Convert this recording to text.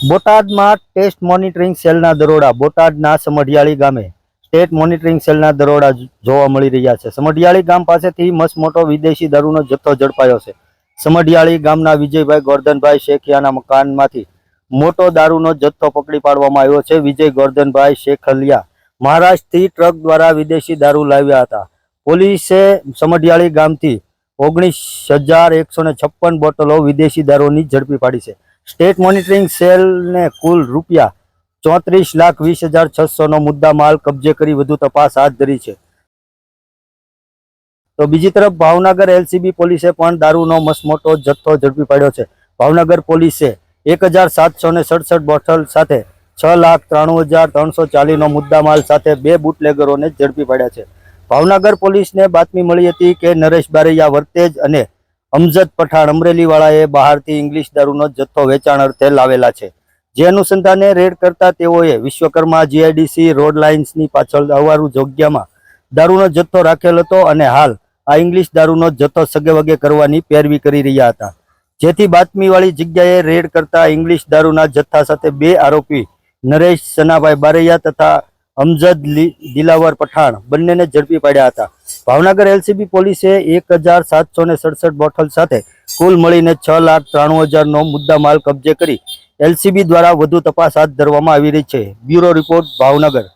બોટાદમાં test monitoring સેલના દરોડા, બોટાદના સમઢિયાળી ગામે સ્ટેટ મોનિટરિંગ સેલના દરોડા જોવા મળી રહ્યા છે. સમઢિયાળી ગામ પાસેથી મસ્ત મોટો વિદેશી દારૂનો જથ્થો ઝડપાયો છે. સમઢિયાળી ગામના વિજયભાઈ ગોરધનભાઈ શેખિયાના મકાનમાંથી મોટો દારૂનો જથ્થો પકડી પાડવામાં આવ્યો છે. વિજય ગોરધનભાઈ શેખલિયા મહારાષ્ટ્રથી ટ્રક દ્વારા વિદેશી દારૂ લાવ્યા હતા. પોલીસે સમઢિયાળી ગામથી ઓગણીસ હજાર એકસો છપ્પન બોટલો વિદેશી દારૂની ઝડપી પાડી છે. સ્ટેટ મોનિટરિંગ સેલને કુલ રૂપિયા ચોત્રીસ લાખ વીસ હજાર છસો નો મુદ્દા માલ કબજે કરી વધુ તપાસ હાથ ધરી છે. તો બીજી તરફ ભાવનગર એલસીબી પોલીસે પણ દારૂનો મસમોટો જથ્થો ઝડપી પાડ્યો છે. ભાવનગર પોલીસે એક હજાર સાતસો ને સડસઠ બોટલ સાથે છ લાખ ત્રાણું હજાર ત્રણસો ચાલીસનો મુદ્દામાલ સાથે બે બુટલેગરોને ઝડપી પાડ્યા છે. ભાવનગર પોલીસને બાતમી મળી હતી કે નરેશ બારૈયા વર્તેજ અને અમજદ પઠાણ અમરેલીવાળાએ બહારથી ઇંગ્લિશ દારૂનો જથ્થો વેચાણ અર્થે લાવેલા છે. જે અનુસંધાને રેડ કરતા તેઓએ વિશ્વકર્મા જીઆઈડીસી રોડ લાઇન્સની પાછળ અવારું જગ્યામાં દારૂનો જથ્થો રાખેલ હતો અને હાલ આ ઇંગ્લિશ દારૂનો જથ્થો સગેવગે કરવાની પેરવી કરી રહ્યા હતા. જેથી બાતમીવાળી જગ્યાએ રેડ કરતા ઇંગ્લિશ દારૂના જથ્થા સાથે બે આરોપી નરેશ સનાભાઈ બારૈયા તથા અમજદ દિલાવર પઠાણ બંનેને ઝડપી પાડ્યા હતા. ભાવનગર એલસીબી પોલીસે એક હજાર સાતસો સડસઠ બોટલ સાથે કુલ મળીને છ લાખ ત્રાણું હજારનો મુદ્દામાલ કબજે કરી એલસીબી દ્વારા વધુ તપાસ હાથ ધરવામાં આવી રહી છે. Bureau report Bhavnagar.